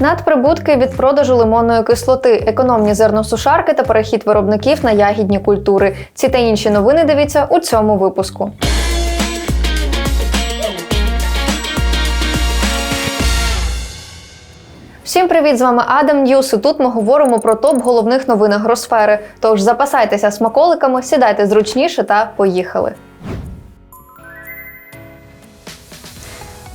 Надприбутки від продажу лимонної кислоти, економні зерносушарки та перехід виробників на ягідні культури. Ці та інші новини дивіться у цьому випуску. Всім привіт! З вами Адам Ньюс. І Тут ми говоримо про топ головних новин агросфери. Тож запасайтеся смаколиками, сідайте зручніше та поїхали.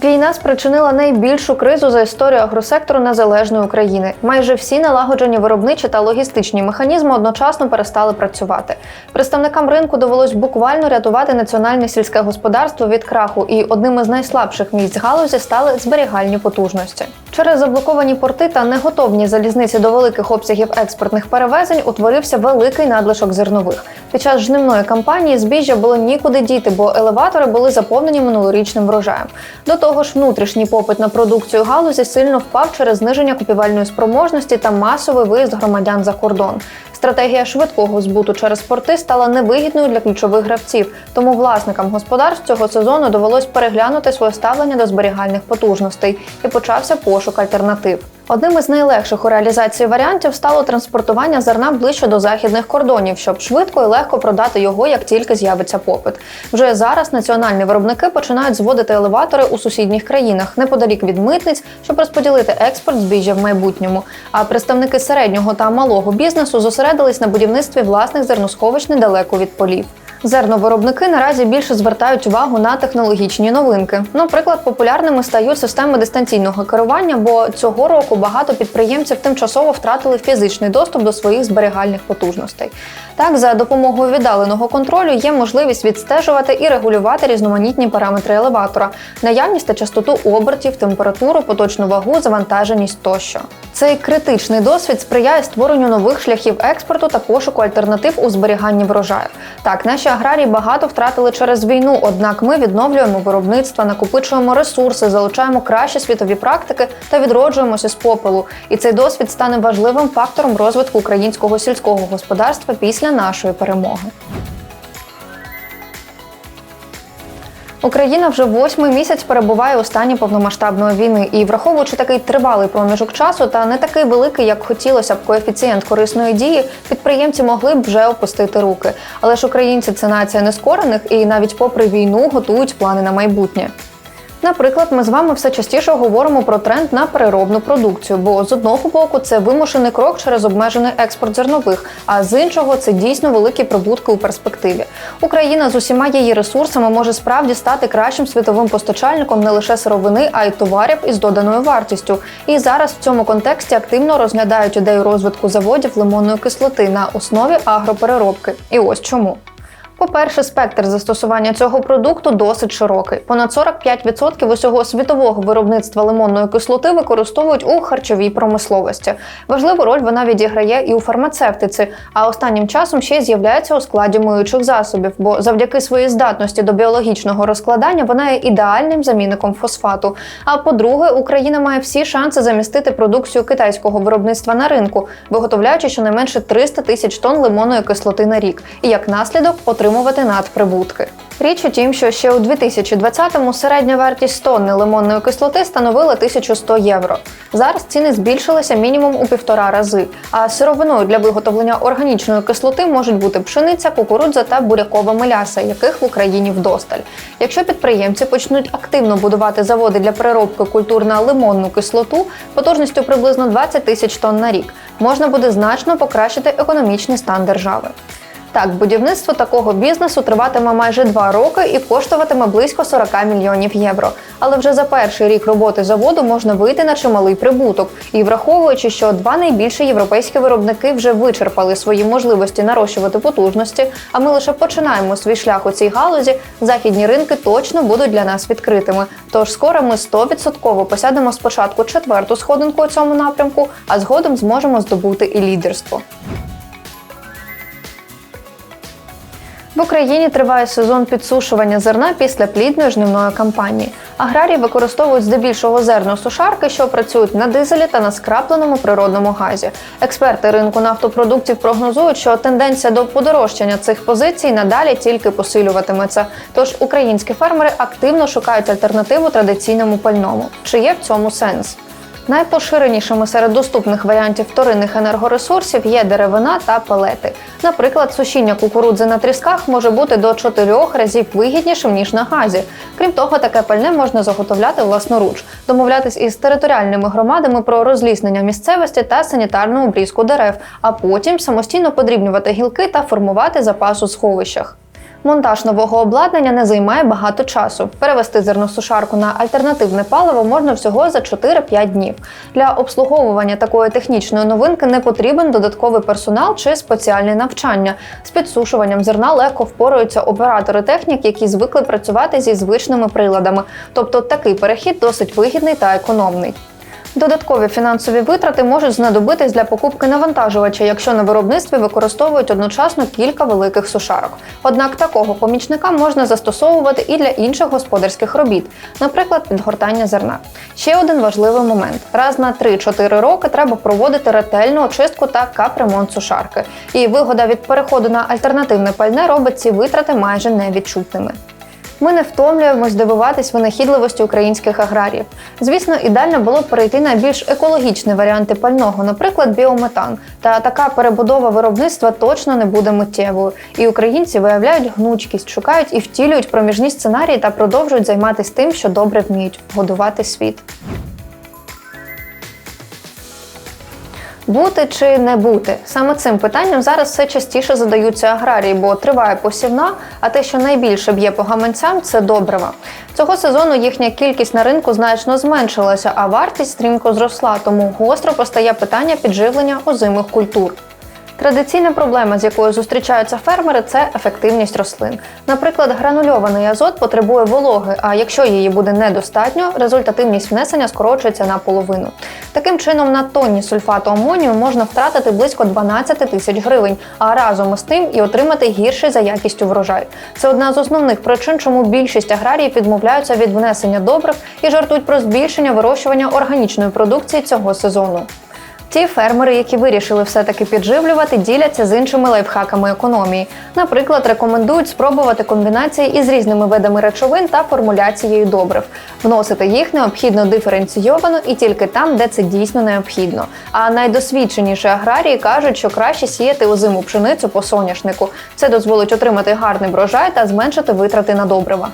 Війна спричинила найбільшу кризу за історію агросектору незалежної України. Майже всі налагоджені виробничі та логістичні механізми одночасно перестали працювати. Представникам ринку довелось буквально рятувати національне сільське господарство від краху, і одним із найслабших місць галузі стали зберігальні потужності. Через заблоковані порти та неготовні залізниці до великих обсягів експортних перевезень утворився великий надлишок зернових. Під час жнивної кампанії збіжжя було нікуди діти, бо елеватори були заповнені минулорічним врожаєм. До того ж, внутрішній попит на продукцію галузі сильно впав через зниження купівельної спроможності та масовий виїзд громадян за кордон. Стратегія швидкого збуту через порти стала невигідною для ключових гравців, тому власникам господарств цього сезону довелось переглянути своє ставлення до зберігальних потужностей і почався пошук альтернатив. Одним із найлегших у реалізації варіантів стало транспортування зерна ближче до західних кордонів, щоб швидко і легко продати його, як тільки з'явиться попит. Вже зараз національні виробники починають зводити елеватори у сусідніх країнах неподалік від митниць, щоб розподілити експорт збіжжя в майбутньому. А представники середнього та малого бізнесу зосередились на будівництві власних зерносховищ недалеко від полів. Зерновиробники наразі більше звертають увагу на технологічні новинки. Наприклад, популярними стають системи дистанційного керування, бо цього року багато підприємців тимчасово втратили фізичний доступ до своїх зберігальних потужностей. Так, за допомогою віддаленого контролю є можливість відстежувати і регулювати різноманітні параметри елеватора, наявність та частоту обертів, температуру, поточну вагу, завантаженість тощо. Цей критичний досвід сприяє створенню нових шляхів експорту та пошуку альтернатив у зберіганні врожаю. Так, наші аграрії багато втратили через війну, однак ми відновлюємо виробництво, накопичуємо ресурси, залучаємо кращі світові практики та відроджуємося з попелу. І цей досвід стане важливим фактором розвитку українського сільського господарства після нашої перемоги. Україна вже восьмий місяць перебуває у стані повномасштабної війни, і враховуючи такий тривалий проміжок часу та не такий великий, як хотілося б коефіцієнт корисної дії, підприємці могли б вже опустити руки. Але ж українці це нація нескорених і навіть попри війну готують плани на майбутнє. Наприклад, ми з вами все частіше говоримо про тренд на переробну продукцію, бо з одного боку це вимушений крок через обмежений експорт зернових, а з іншого це дійсно великі прибутки у перспективі. Україна з усіма її ресурсами може справді стати кращим світовим постачальником не лише сировини, а й товарів із доданою вартістю. І зараз в цьому контексті активно розглядають ідею розвитку заводів лимонної кислоти на основі агропереробки. І ось чому. По-перше, спектр застосування цього продукту досить широкий. Понад 45% усього світового виробництва лимонної кислоти використовують у харчовій промисловості. Важливу роль вона відіграє і у фармацевтиці, а останнім часом ще й з'являється у складі миючих засобів, бо завдяки своїй здатності до біологічного розкладання вона є ідеальним замінником фосфату. А по-друге, Україна має всі шанси замістити продукцію китайського виробництва на ринку, виготовляючи щонайменше 300 тисяч тонн лимонної кислоти на рік, і як наслідок отримувати надприбутки. Річ у тім, що ще у 2020-му середня вартість тонни лимонної кислоти становила 1100 євро. Зараз ціни збільшилися мінімум у півтора рази. А сировиною для виготовлення органічної кислоти можуть бути пшениця, кукурудза та бурякова меляса, яких в Україні вдосталь. Якщо підприємці почнуть активно будувати заводи для переробки культур на лимонну кислоту потужністю приблизно 20 тисяч тонн на рік, можна буде значно покращити економічний стан держави. Так, будівництво такого бізнесу триватиме майже два роки і коштуватиме близько 40 мільйонів євро. Але вже за перший рік роботи заводу можна вийти на чималий прибуток. І враховуючи, що два найбільші європейські виробники вже вичерпали свої можливості нарощувати потужності, а ми лише починаємо свій шлях у цій галузі, західні ринки точно будуть для нас відкритими. Тож скоро ми 100% посядемо спочатку четверту сходинку у цьому напрямку, а згодом зможемо здобути і лідерство. В Україні триває сезон підсушування зерна після плідної жнивної кампанії. Аграрії використовують здебільшого зерносушарки, що працюють на дизелі та на скрапленому природному газі. Експерти ринку нафтопродуктів прогнозують, що тенденція до подорожчання цих позицій надалі тільки посилюватиметься. Тож українські фермери активно шукають альтернативу традиційному пальному. Чи є в цьому сенс? Найпоширенішими серед доступних варіантів вторинних енергоресурсів є деревина та пелети. Наприклад, сушіння кукурудзи на трісках може бути до 4 разів вигіднішим ніж на газі. Крім того, таке пальне можна заготовляти власноруч, домовлятись із територіальними громадами про розліснення місцевості та санітарну обрізку дерев, а потім самостійно подрібнювати гілки та формувати запас у сховищах. Монтаж нового обладнання не займає багато часу. Перевести зерносушарку на альтернативне паливо можна всього за 4-5 днів. Для обслуговування такої технічної новинки не потрібен додатковий персонал чи спеціальне навчання. З підсушуванням зерна легко впораються оператори технік, які звикли працювати зі звичними приладами. Тобто такий перехід досить вигідний та економний. Додаткові фінансові витрати можуть знадобитись для покупки навантажувача, якщо на виробництві використовують одночасно кілька великих сушарок. Однак такого помічника можна застосовувати і для інших господарських робіт, наприклад, підгортання зерна. Ще один важливий момент: раз на 3-4 роки треба проводити ретельну очистку та капремонт сушарки. І вигода від переходу на альтернативне пальне робить ці витрати майже невідчутними. Ми не втомлюємось дивуватись винахідливості українських аграріїв. Звісно, ідеально було б перейти на більш екологічні варіанти пального, наприклад, біометан. Та така перебудова виробництва точно не буде миттєвою. І українці виявляють гнучкість, шукають і втілюють проміжні сценарії та продовжують займатися тим, що добре вміють годувати світ. Бути чи не бути саме цим питанням зараз все частіше задаються аграрії, бо триває посівна. А те, що найбільше б'є по гаманцям, це добрива. Цього сезону їхня кількість на ринку значно зменшилася, а вартість стрімко зросла. Тому гостро постає питання підживлення озимих культур. Традиційна проблема, з якою зустрічаються фермери, це ефективність рослин. Наприклад, гранульований азот потребує вологи, а якщо її буде недостатньо, результативність внесення скорочується наполовину. Таким чином, на тонні сульфату амонію можна втратити близько 12 тисяч гривень, а разом із тим і отримати гірший за якістю врожай. Це одна з основних причин, чому більшість аграріїв відмовляються від внесення добрив і жартують про збільшення вирощування органічної продукції цього сезону. Ті фермери, які вирішили все-таки підживлювати, діляться з іншими лайфхаками економії. Наприклад, рекомендують спробувати комбінації із різними видами речовин та формуляцією добрив. Вносити їх необхідно диференційовано і тільки там, де це дійсно необхідно. А найдосвідченіші аграрії кажуть, що краще сіяти озиму пшеницю по соняшнику. Це дозволить отримати гарний врожай та зменшити витрати на добрива.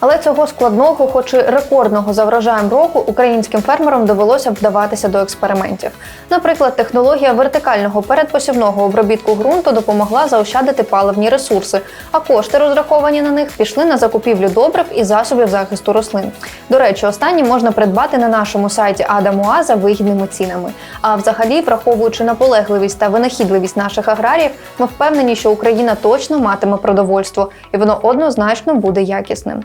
Але цього складного, хоч і рекордного за врожаєм року, українським фермерам довелося вдаватися до експериментів. Наприклад, технологія вертикального передпосівного обробітку ґрунту допомогла заощадити паливні ресурси, а кошти, розраховані на них, пішли на закупівлю добрив і засобів захисту рослин. До речі, останні можна придбати на нашому сайті Адамуа за вигідними цінами. А взагалі, враховуючи наполегливість та винахідливість наших аграріїв, ми впевнені, що Україна точно матиме продовольство, і воно однозначно буде якісним.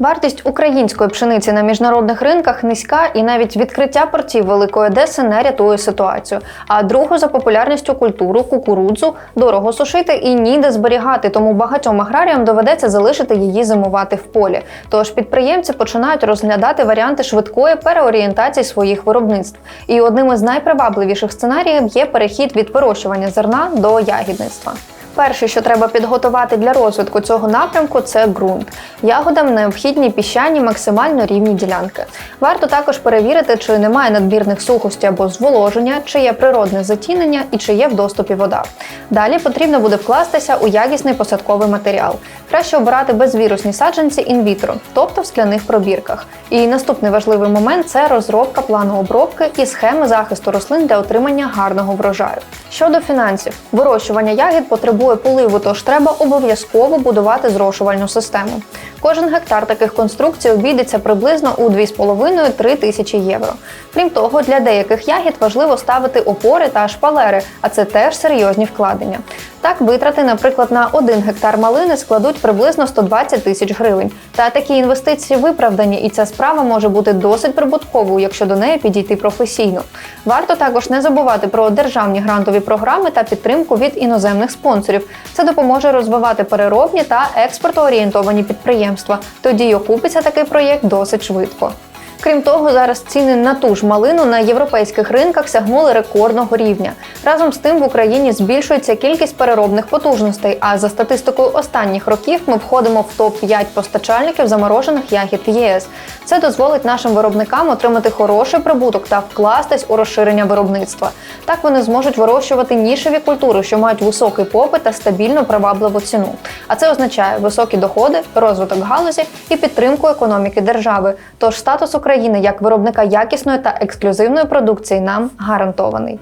Вартість української пшениці на міжнародних ринках низька, і навіть відкриття портів Великої Одеси не рятує ситуацію. А другу за популярністю культуру кукурудзу дорого сушити і ніде зберігати, тому багатьом аграріям доведеться залишити її зимувати в полі. Тож підприємці починають розглядати варіанти швидкої переорієнтації своїх виробництв. І одним із найпривабливіших сценаріїв є перехід від вирощування зерна до ягідництва. Перше, що треба підготувати для розвитку цього напрямку, це ґрунт. Ягодам необхідні піщані максимально рівні ділянки. Варто також перевірити, чи немає надмірних сухості або зволоження, чи є природне затінення і чи є в доступі вода. Далі потрібно буде вкластися у якісний посадковий матеріал. Краще обирати безвірусні саджанці інвітро, тобто в скляних пробірках. І наступний важливий момент це розробка плану обробки і схеми захисту рослин для отримання гарного врожаю. Щодо фінансів, вирощування ягід потребує поливу, тож треба обов'язково будувати зрошувальну систему. Кожен гектар таких конструкцій обійдеться приблизно у 2,5-3 тисячі євро. Крім того, для деяких ягід важливо ставити опори та шпалери, а це теж серйозні вкладення. Так, витрати, наприклад, на один гектар малини складуть приблизно 120 тисяч гривень. Та такі інвестиції виправдані, і ця справа може бути досить прибутковою, якщо до неї підійти професійно. Варто також не забувати про державні грантові програми та підтримку від іноземних спонсорів. Це допоможе розвивати переробні та експортоорієнтовані підприємства. Тоді окупиться такий проєкт досить швидко. Крім того, зараз ціни на ту ж малину на європейських ринках сягнули рекордного рівня. Разом з тим в Україні збільшується кількість переробних потужностей. А за статистикою останніх років ми входимо в топ 5 постачальників заморожених ягід ЄС. Це дозволить нашим виробникам отримати хороший прибуток та вкластись у розширення виробництва. Так вони зможуть вирощувати нішеві культури, що мають високий попит та стабільну привабливу ціну. А це означає високі доходи, розвиток галузі і підтримку економіки держави. Тож статус України як виробника якісної та ексклюзивної продукції нам гарантований.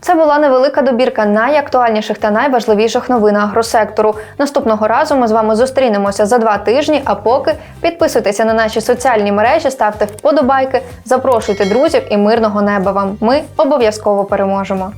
Це була невелика добірка найактуальніших та найважливіших новин агросектору. Наступного разу ми з вами зустрінемося за два тижні. А поки підписуйтеся на наші соціальні мережі, ставте вподобайки, запрошуйте друзів і мирного неба вам. Ми обов'язково переможемо.